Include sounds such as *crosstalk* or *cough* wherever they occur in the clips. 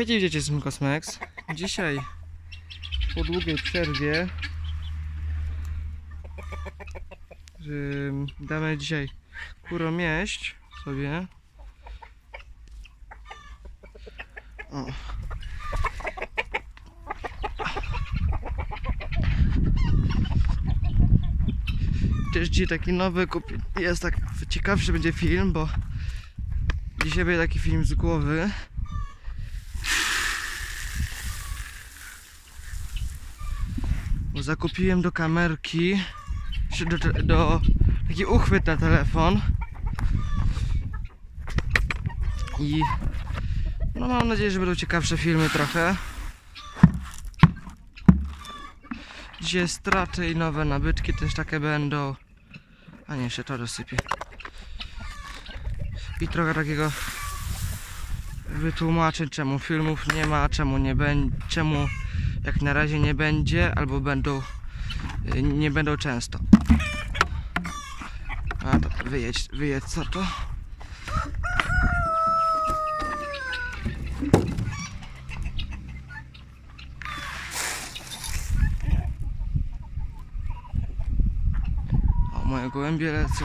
Słuchajcie, widzicie z Kosmex. Dzisiaj po długiej przerwie damy dzisiaj kuromieść sobie. O. Też taki nowy kupi... jest tak ciekawszy będzie film, bo dzisiaj będzie taki film z głowy. Zakupiłem do kamerki do, do taki uchwyt na telefon. I no mam nadzieję, że będą ciekawsze filmy trochę. Dzisiaj straty i nowe nabytki też takie będą. A nie, jeszcze to rozsypię i trochę takiego wytłumaczeń czemu filmów nie ma, czemu nie będzie, czemu jak na razie nie będzie, albo będą y, nie będą często. A to wyjedź, wyjedź co to? O, moje gołębie lecą.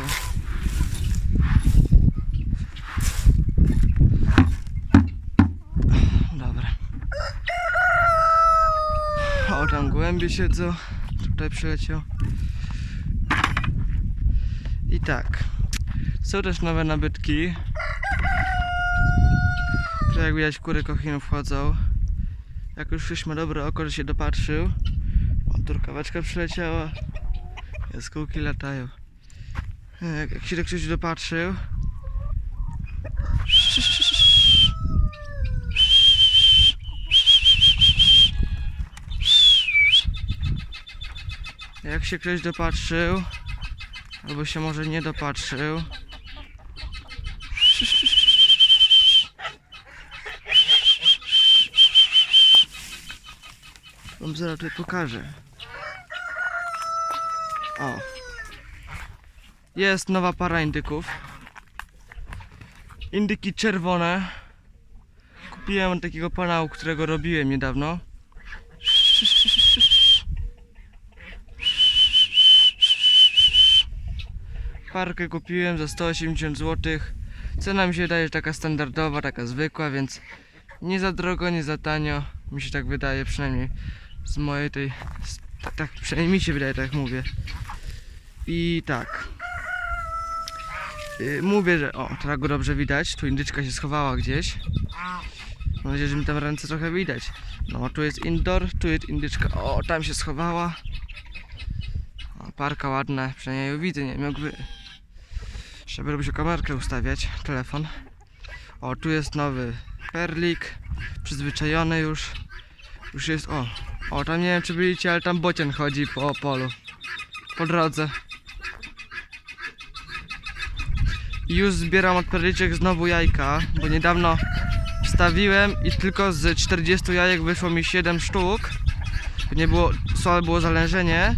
Dobra. O, tam gołębie siedzą. Tutaj przyleciał. I tak. Są też nowe nabytki. Tu jak widać kury kochinów wchodzą. Jak już szliśmy dobre oko, że się dopatrzył. O, turkaweczka przyleciała. Jaskółki latają. Jak, się tak ktoś dopatrzył. Jak się ktoś dopatrzył, albo się może nie dopatrzył. Wam zaraz tutaj pokażę. O. Jest nowa para indyków. Indyki czerwone. Kupiłem takiego pana, którego robiłem niedawno. Parkę kupiłem za 180 zł. Cena mi się wydaje taka standardowa, taka zwykła, więc nie za drogo, nie za tanio. Mi się tak wydaje, przynajmniej z mojej tej. Tak, tak przynajmniej mi się wydaje, tak mówię. I tak. Yy, mówię, że. O, teraz go dobrze widać. Tu indyczka się schowała gdzieś. Mam nadzieję, że mi tam ręce trochę widać. No, tu jest indoor, tu jest indyczka. O, tam się schowała. O, parka ładna, przynajmniej ją widzę, nie wiem jak wy. Trzeba robić kamerkę ustawiać, telefon. O, tu jest nowy perlik, przyzwyczajony już. Już jest, o, o, tam nie wiem czy byliście, ale tam bocian chodzi po polu. Po drodze. I już zbieram od perliczek znowu jajka, bo niedawno wstawiłem i tylko z 40 jajek wyszło mi 7 sztuk. Nie było, słabe było zalężenie.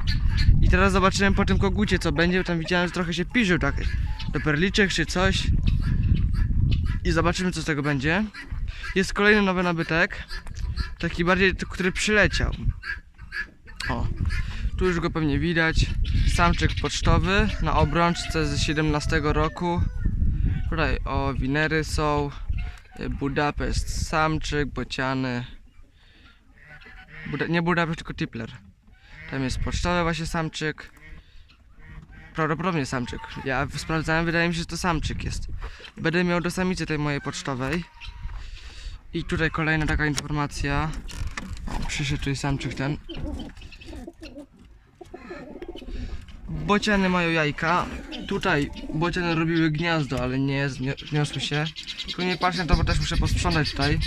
I teraz zobaczyłem po tym kogucie co będzie, bo tam widziałem, że trochę się piżył tak do perliczek czy coś. I zobaczymy co z tego będzie. Jest kolejny nowy nabytek. Taki bardziej, który przyleciał. O, tu już go pewnie widać. Samczyk pocztowy na obrączce z 17 roku. Tutaj o winery są. Budapeszt samczyk, bociany. Buda nie Budapeszt, tylko Tipler. Tam jest pocztowy właśnie samczyk. Prawdopodobnie samczyk. Ja sprawdzałem, wydaje mi się, że to samczyk jest. Będę miał do samicy tej mojej pocztowej. I tutaj kolejna taka informacja. Przyszedł tutaj samczyk ten. Bociany mają jajka. Tutaj bociany robiły gniazdo, ale nie zniosły się. Tylko nie patrzę na to, bo też muszę posprzątać tutaj.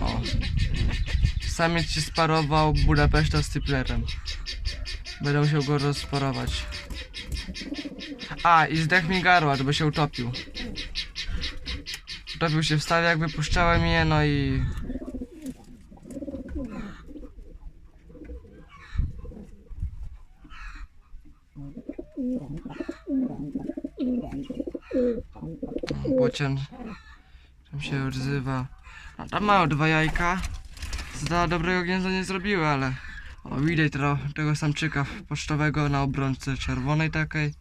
O. Samiec się sparował Budapeszta z Typlerem. Będę musiał go rozparować. A, i zdech mi garła, żeby się utopił. Utopił się w stawie, jak wypuszczałem je, no i... Bocian tam się odzywa. No, tam mają dwa jajka. Za dobrego gniazda nie zrobiły, ale... O, widać tro, tego samczyka pocztowego na obrączce czerwonej takiej.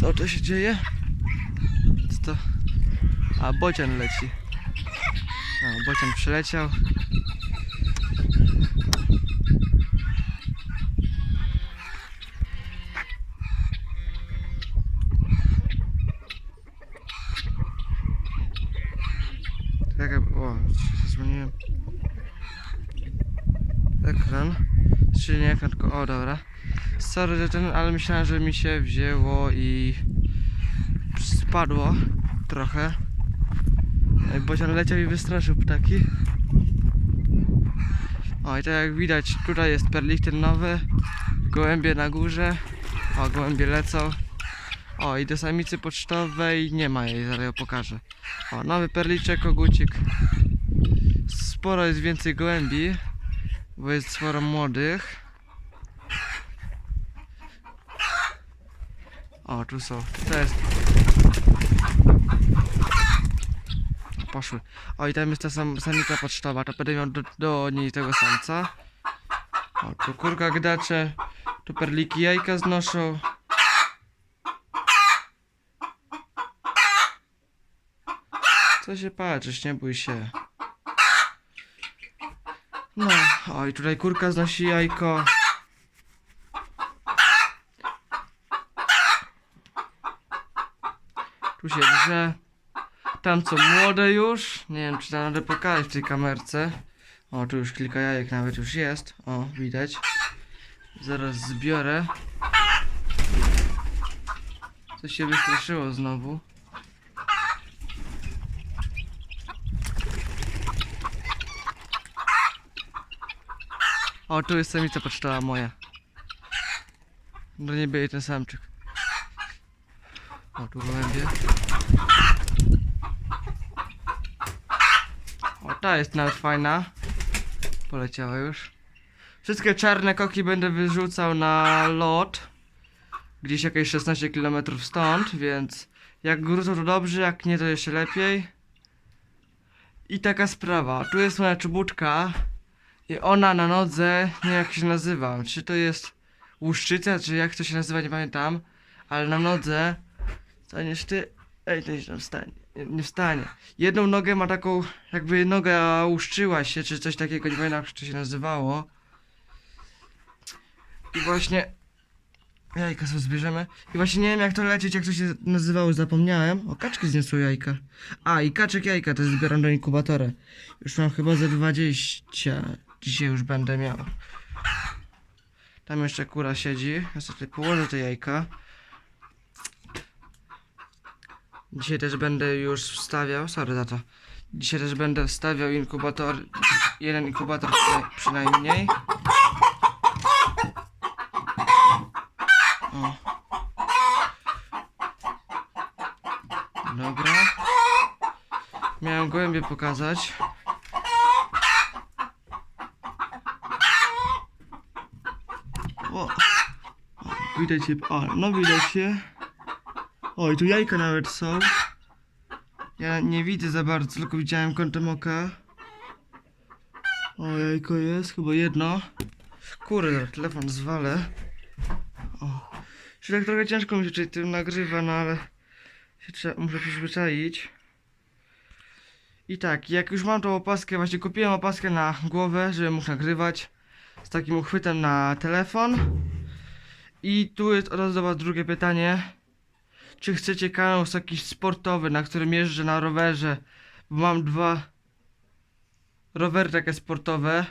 Co to się dzieje? Co to? A, bocian leci. A, bocian przyleciał. Czyli nie ekran, tylko, o dobra. Sorry, że ten, ale myślałem, że mi się wzięło i spadło trochę. Bocian leciał i wystraszył ptaki. O i tak jak widać, tutaj jest perlichty nowy. Gołębie na górze. O, gołębie lecą. O, i do samicy pocztowej nie ma jej, zaraz ją pokażę. O, nowy perliczek, kogucik. Sporo jest więcej gołębi, bo jest sporo młodych. O, tu są. To jest. Poszły. O, i tam jest ta sam, samica pocztowa, to będę miał do, do niej tego samca. O, tu kurka gdacze, tu perliki jajka znoszą. Co się patrzysz, nie bój się. No, oj, tutaj kurka znosi jajko. Tu się drze. Tam co młode już. Nie wiem, czy tam radę pokazać w tej kamerce. O, tu już kilka jajek nawet już jest. O, widać. Zaraz zbiorę. Coś się wystraszyło znowu. O, tu jest samica pocztowa moja. Do niebie i ten samczyk. O, tu gołębie. O, ta jest nawet fajna. Poleciała już. Wszystkie czarne koki będę wyrzucał na lot. Gdzieś jakieś 16 km stąd, więc jak wrócą to dobrze, jak nie to jeszcze lepiej. I taka sprawa, tu jest moja czubutka. I ona na nodze, nie jak się nazywa, czy to jest łuszczyca, czy jak to się nazywa, nie pamiętam, ale na nodze, staniesz ty, ej, to się wstanie, nie, nie wstanie. Jedną nogę ma taką, jakby noga łuszczyła się, czy coś takiego, nie pamiętam jak to się nazywało. I właśnie, jajka sobie zbierzemy. I właśnie nie wiem jak to lecieć, jak to się nazywało, zapomniałem. O, kaczki zniosły jajka. A, i kaczek jajka, to zbieram do inkubatora. Już mam chyba ze 20. Dzisiaj już będę miał. Tam jeszcze kura siedzi. Ja sobie położę te jajka. Dzisiaj też będę już wstawiał. Sorry za to. Dzisiaj też będę wstawiał inkubator. Jeden inkubator przyna- przynajmniej. O. Dobra. Miałem gołębie pokazać. Widać je. O, no widać się. O, i tu jajka nawet są. Ja nie widzę za bardzo, tylko widziałem kątem oka. O, jajko jest, chyba jedno. Kurde, telefon zwalę. O. Czyli tak trochę ciężko mi się tutaj tym nagrywa, no ale się trzeba, muszę przyzwyczaić. I tak, jak już mam tą opaskę, właśnie kupiłem opaskę na głowę, żeby mógł nagrywać z takim uchwytem na telefon. I tu jest od razu do was drugie pytanie. Czy chcecie kanał jakiś sportowy, na którym jeżdżę na rowerze? Bo mam dwa rowery takie sportowe.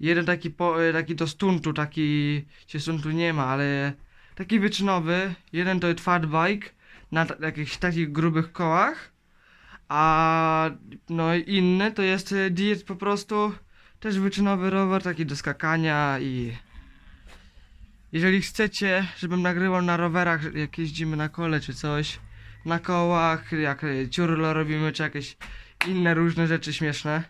Jeden taki, po, e, taki do stuntu, taki się stuntu nie ma, ale taki wyczynowy. Jeden to jest fat bike na jakichś takich grubych kołach. A no inny to jest e, diet po prostu też wyczynowy rower, taki do skakania i jeżeli chcecie, żebym nagrywał na rowerach, jak jeździmy na kole czy coś, na kołach, jak e, ciurlo robimy, czy jakieś inne różne rzeczy śmieszne,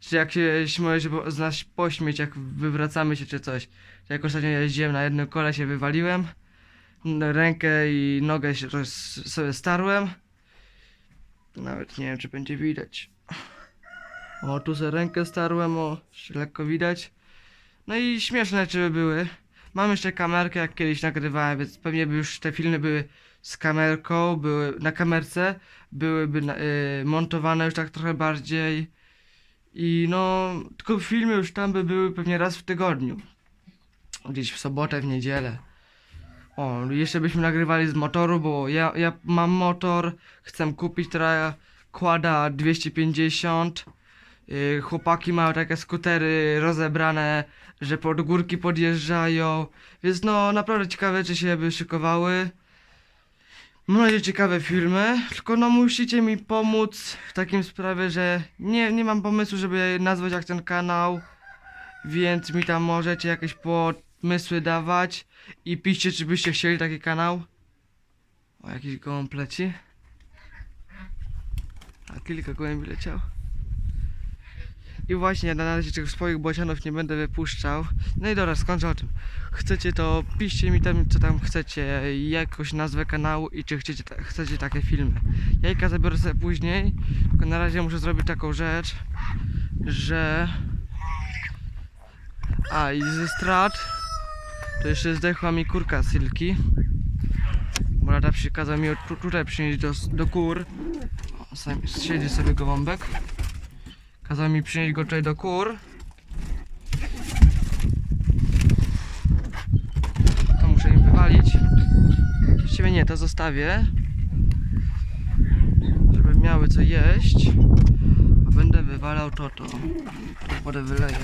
czy jak się możecie po- z nas pośmieć, jak wywracamy się czy coś. Jak ostatnio jeździłem na jednym kole, się wywaliłem, rękę i nogę się sobie starłem Nawet nie wiem, czy będzie widać. O, tu sobie rękę starłem, o, lekko widać. No i śmieszne rzeczy były. Mam jeszcze kamerkę, jak kiedyś nagrywałem, więc pewnie by już te filmy były z kamerką, były na kamerce, byłyby na, y, montowane już tak trochę bardziej. I no, tylko filmy już tam by były pewnie raz w tygodniu. Gdzieś w sobotę, w niedzielę. O, jeszcze byśmy nagrywali z motoru, bo ja, ja mam motor, chcę kupić teraz kłada 250. Yy, chłopaki mają takie skutery rozebrane, że pod górki podjeżdżają. Więc no, naprawdę ciekawe czy się by szykowały. Mam ciekawe filmy, tylko no musicie mi pomóc w takim sprawie, że nie, nie mam pomysłu, żeby nazwać jak ten kanał, więc mi tam możecie jakieś pomysły dawać i piszcie, czy byście chcieli taki kanał. O, jakiś gołąb leci. A kilka gołębi leciał. I właśnie, na razie tych swoich bocianów nie będę wypuszczał. No i dobra, skończę o tym. Chcecie to, piszcie mi tam, co tam chcecie, jakąś nazwę kanału i czy chcecie, chcecie takie filmy. Jajka zabiorę sobie później, tylko na razie muszę zrobić taką rzecz, że... A, i ze strat, to jeszcze zdechła mi kurka Silki. Bo lata przykazał mi tutaj przynieść do, do kur. Sam siedzi sobie gołąbek. Kazał mi przynieść go tutaj do kur. To muszę im wywalić. Właściwie nie, to zostawię. Żeby miały co jeść. A będę wywalał to, to. To wodę wyleję.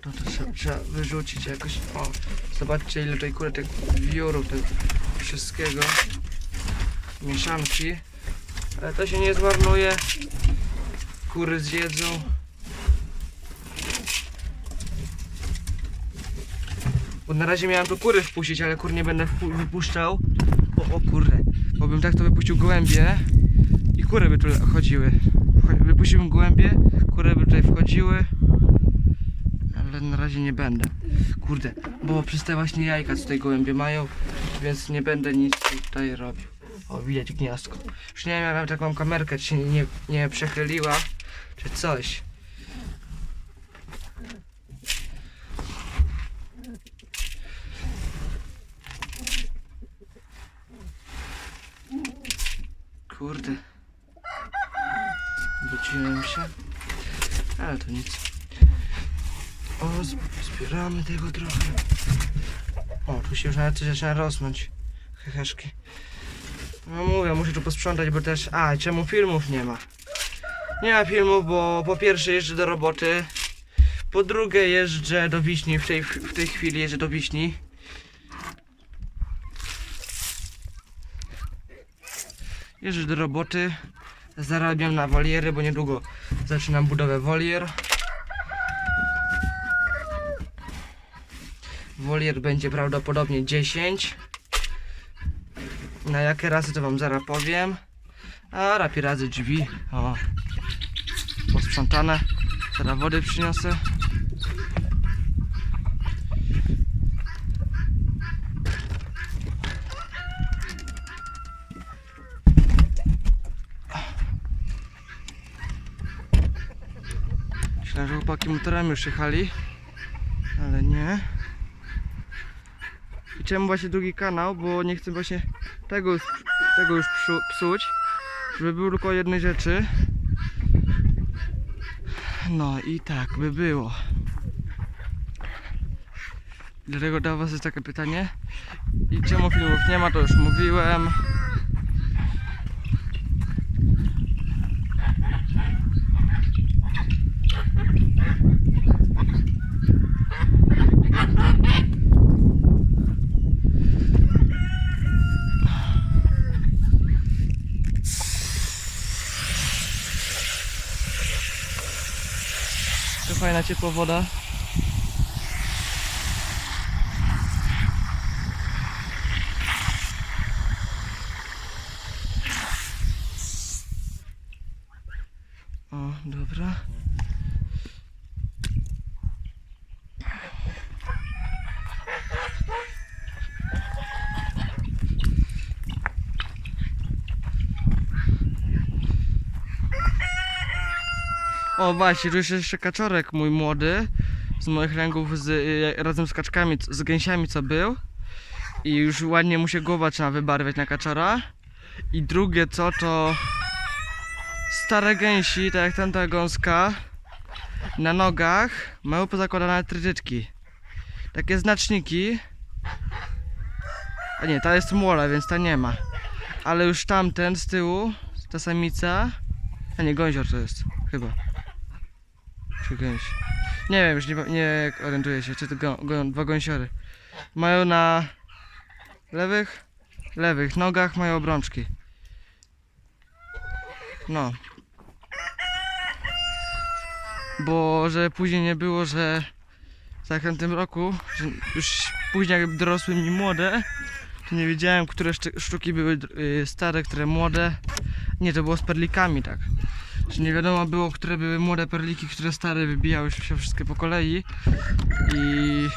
To, to trzeba, wyrzucić jakoś. O, zobaczcie ile tutaj kurde tych wiórów, tego wszystkiego. Mieszanki. Ale to się nie zmarnuje. Kury zjedzą. Bo na razie miałem tu kury wpuścić, ale kur nie będę wypuszczał. O, o kurde. Bo bym tak to wypuścił gołębie i kury by tu chodziły. Cho- Wypuściłbym gołębie, kury by tutaj wchodziły. Ale na razie nie będę. Kurde, bo przez te właśnie jajka tutaj gołębie mają, więc nie będę nic tutaj robił. O, widać gniazdko. Już nie wiem, mam taką kamerkę, czy się nie, nie przechyliła, czy coś. Kurde. Budziłem się. Ale to nic. O, zb- zbieramy tego trochę. O, tu się już nawet coś zaczyna rosnąć. Heheszki. No mówię, muszę tu posprzątać, bo też... A, czemu filmów nie ma? Nie ma filmów, bo po pierwsze jeżdżę do roboty. Po drugie jeżdżę do Wiśni, w tej, w tej chwili jeżdżę do Wiśni. Jeżdżę do roboty. Zarabiam na woliery, bo niedługo zaczynam budowę wolier. Wolier będzie prawdopodobnie 10. Na jakie razy to wam zaraz powiem. A rapi razy drzwi. O. Posprzątane. Teraz wody przyniosę. Myślałem, że chłopaki motorami już jechali. Ale nie. I czemu właśnie drugi kanał? Bo nie chcę właśnie tego już, tego już psu, psuć. Żeby było tylko jednej rzeczy. No i tak by było. Dlatego do was jest takie pytanie. I czemu filmów nie ma, to już mówiłem. Woda. O, dobra. O właśnie, tu jest jeszcze kaczorek mój młody. Z moich ręków z, y, razem z kaczkami, z gęsiami co był. I już ładnie mu się głowa trzeba wybarwiać na kaczora. I drugie co to stare gęsi, tak jak tamta gąska. Na nogach mają pozakładane tryczki. Takie znaczniki. A nie, ta jest młoda, więc ta nie ma. Ale już tamten z tyłu, ta samica. A nie, gąsior to jest, chyba. Gęś. Nie wiem, już nie, nie orientuję się, czy to gą, dwa gąsiory. Mają na lewych, lewych nogach mają obrączki. No. Bo, że później nie było, że w tym roku, że już później jak dorosły mi młode, to nie wiedziałem, które sztuki były y, stare, które młode. Nie, to było z perlikami, tak. Że nie wiadomo było, które były młode perliki, które stare, wybijały się wszystkie po kolei. I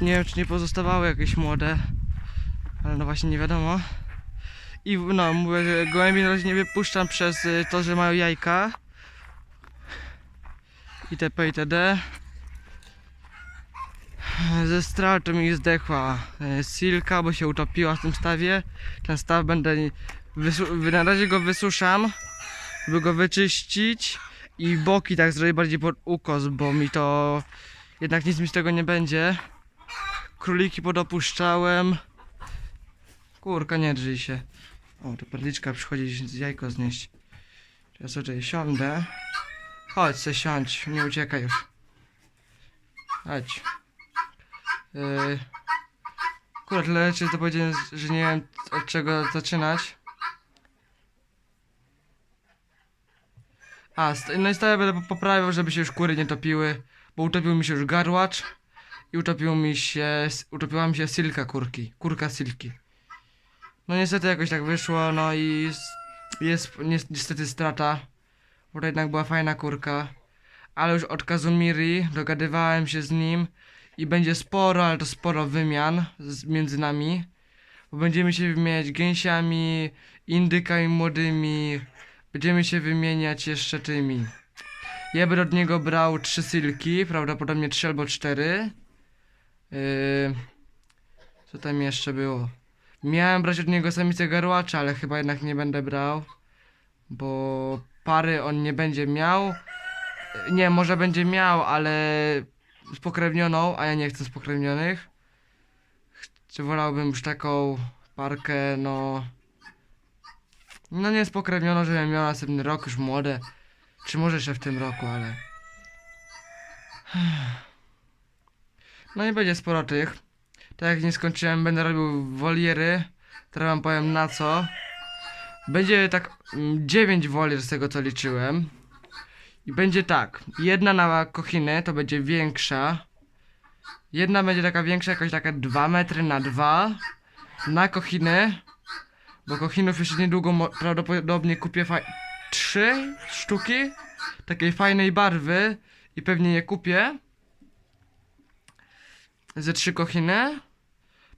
nie wiem, czy nie pozostawały jakieś młode, ale no właśnie nie wiadomo. I no, mówię, że gołębi na razie nie wypuszczam przez y, to, że mają jajka. itp. itd. Ze stral to mi zdechła e, silka, bo się utopiła w tym stawie. Ten staw będę wysu- na razie go wysuszam, by go wyczyścić i boki tak zrobić bardziej pod ukos, bo mi to jednak nic mi z tego nie będzie. Króliki podopuszczałem. Kurka, nie drzyj się. O, tu perliczka przychodzi jajko znieść. Ja sobie siądę. Chodź se siądź, nie uciekaj już. Chodź. Yy... Kurwa, tyle rzeczy to powiedziałem, że nie wiem od czego zaczynać. A, no i stale będę po- poprawiał, żeby się już kury nie topiły, bo utopił mi się już garłacz i utopił mi się, utopiła mi się silka kurki, kurka silki. No niestety jakoś tak wyszło, no i jest ni- niestety strata, bo to jednak była fajna kurka. Ale już od Kazumiri dogadywałem się z nim i będzie sporo, ale to sporo wymian między nami. Bo będziemy się wymieniać gęsiami, indykami młodymi, będziemy się wymieniać jeszcze tymi. Ja będę od niego brał trzy silki, prawdopodobnie trzy albo cztery. Yy, co tam jeszcze było? Miałem brać od niego samicę garłacza, ale chyba jednak nie będę brał, bo pary on nie będzie miał. Nie, może będzie miał, ale spokrewnioną, a ja nie chcę spokrewnionych. Czy wolałbym już taką parkę, no... No nie spokrewnioną, żebym miał następny rok, już młode. Czy może jeszcze w tym roku, ale... *sighs* No i będzie sporo tych. Tak jak nie skończyłem, będę robił woliery. Teraz wam powiem na co. Będzie tak 9 wolier z tego co liczyłem. I będzie tak, jedna na kochiny to będzie większa. Jedna będzie taka większa, jakoś taka 2 metry na 2. Na kochiny, bo kochinów jeszcze niedługo prawdopodobnie kupię 3 sztuki takiej fajnej barwy i pewnie je kupię. Ze trzy kochiny.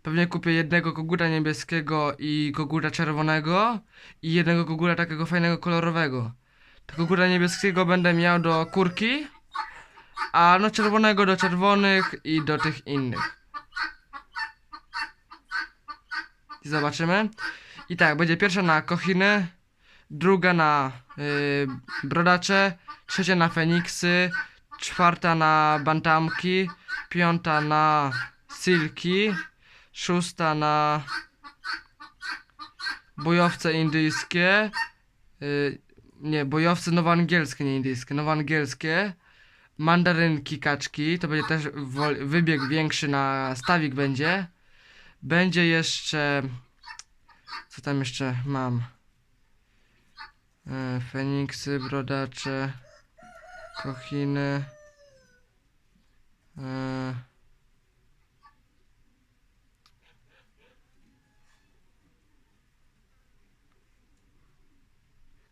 Pewnie kupię jednego kogura niebieskiego i kogura czerwonego i jednego kogura takiego fajnego kolorowego. Tego góra niebieskiego będę miał do kurki, a no czerwonego do czerwonych i do tych innych. I zobaczymy. I tak, będzie pierwsza na kochiny, druga na y, brodacze, trzecia na feniksy, czwarta na bantamki, piąta na silki, szósta na bojowce indyjskie, y, nie, bojowce nowoangielskie, nie indyjskie, nowoangielskie. Mandarynki, kaczki, to będzie też wybieg większy na stawik będzie. Będzie jeszcze... Co tam jeszcze mam? E, Feniksy, brodacze, kochiny. E,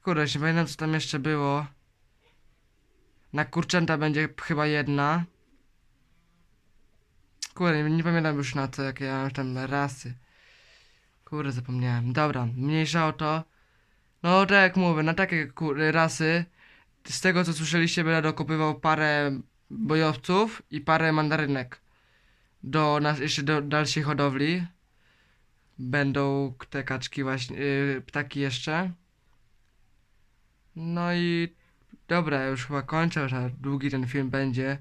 Kurde, nie pamiętam co tam jeszcze było. Na kurczęta będzie chyba jedna. Kurde, nie pamiętam już na co, jakie ja mam tam rasy. Kurde, zapomniałem. Dobra, mniejsza o to. No tak jak mówię, na takie rasy z tego co słyszeliście, będę dokupywał parę bojowców i parę mandarynek do nas jeszcze do dalszej hodowli. Będą te kaczki właśnie, yy, ptaki jeszcze. No i dobra, już chyba kończę, że długi ten film będzie.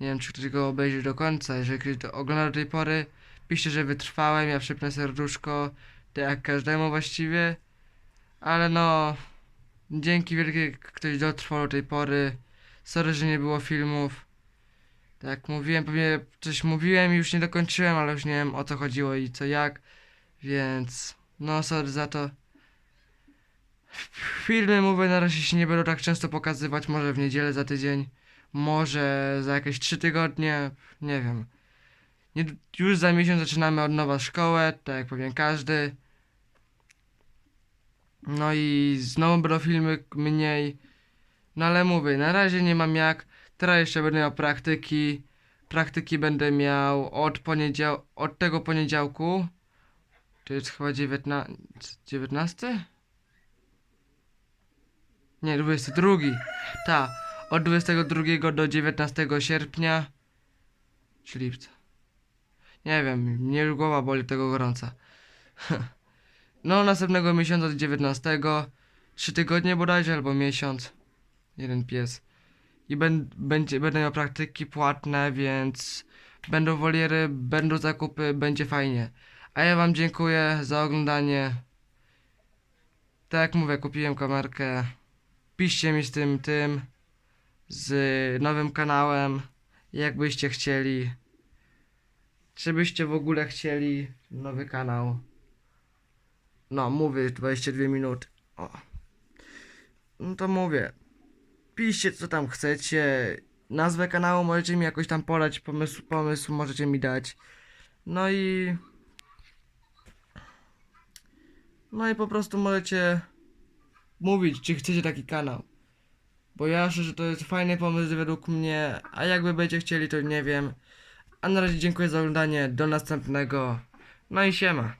Nie wiem, czy ktoś go obejrzy do końca. Jeżeli ktoś to ogląda do tej pory, piszcie, że wytrwałem, ja przypnę serduszko, tak jak każdemu właściwie. Ale no, dzięki wielkie ktoś dotrwał do tej pory. Sorry, że nie było filmów. Tak mówiłem, pewnie coś mówiłem i już nie dokończyłem, ale już nie wiem o co chodziło i co jak. Więc no sorry za to. Filmy mówię na razie się nie będą tak często pokazywać, może w niedzielę za tydzień, może za jakieś trzy tygodnie, nie wiem. Nie, już za miesiąc zaczynamy od nowa szkołę, tak jak pewnie każdy. No i znowu będą filmy mniej. No ale mówię, na razie nie mam jak. Teraz jeszcze będę miał praktyki. Praktyki będę miał od poniedział od tego poniedziałku. To jest chyba 19. 19? Nie, 22. Ta. Od 22 do 19 sierpnia. Czy lipca. Nie wiem, mnie już głowa boli tego gorąca. *laughs* No, następnego miesiąca od 19. Trzy tygodnie bodajże, albo miesiąc. Jeden pies. I ben, będzie, będę miał praktyki płatne, więc będą woliery, będą zakupy, będzie fajnie. A ja wam dziękuję za oglądanie. Tak jak mówię, kupiłem kamerkę. Piszcie mi z tym, tym, z nowym kanałem, jakbyście chcieli. Czy byście w ogóle chcieli nowy kanał? No, mówię 22 minuty. O. No to mówię. Piszcie co tam chcecie. Nazwę kanału możecie mi jakoś tam podać, pomysł, pomysł możecie mi dać. No i... No i po prostu możecie mówić, czy chcecie taki kanał. Bo ja myślę, że to jest fajny pomysł według mnie, a jakby będziecie chcieli, to nie wiem. A na razie dziękuję za oglądanie, do następnego. No i siema.